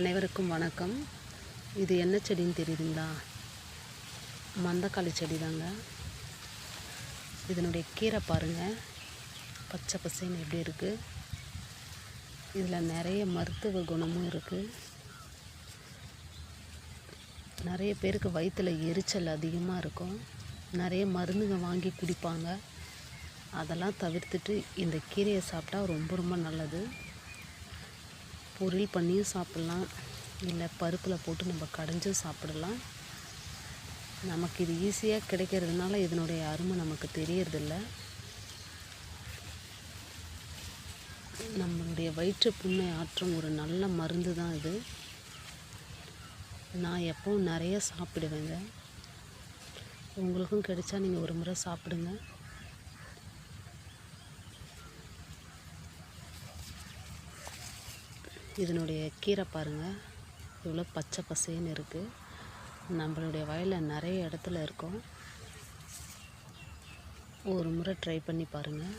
அனைவருக்கும் வணக்கம். இது என்ன செடின்னு தெரியுதுங்களா? மந்தக்காளி செடி தாங்க இதனுடைய கீரை பாருங்கள் பச்சை பசைன்னு எப்படி இருக்குது இதில் நிறைய மருத்துவ குணமும் இருக்குது நிறைய பேருக்கு வயிற்றில் எரிச்சல் அதிகமாக இருக்கும். நிறைய மருந்துங்க வாங்கி குடிப்பாங்க. அதெல்லாம் தவிர்த்துட்டு இந்த கீரையை சாப்பிட்டா ரொம்ப ரொம்ப நல்லது. பொரியல் பண்ணியும் சாப்பிட்லாம். இல்லை பருப்பில் போட்டு நம்ம கடைஞ்சும் சாப்பிடலாம். நமக்கு இது ஈஸியாக கிடைக்கிறதுனால இதனுடைய அருமை நமக்கு தெரியறதில்ல. நம்மளுடைய வயிற்று புண்ணை ஆற்றும் ஒரு நல்ல மருந்து தான் இது. நான் எப்போவும் நிறைய சாப்பிடுவேங்க. உங்களுக்கும் கிடைச்சா நீங்கள் ஒரு முறை சாப்பிடுங்க. இதனுடைய கீரை பாருங்கள் இவ்வளோ பச்சை பசேன்னு இருக்குது நம்மளுடைய வயலில் நிறைய இடத்துல இருக்கும். ஒரு முறை ட்ரை பண்ணி பாருங்கள்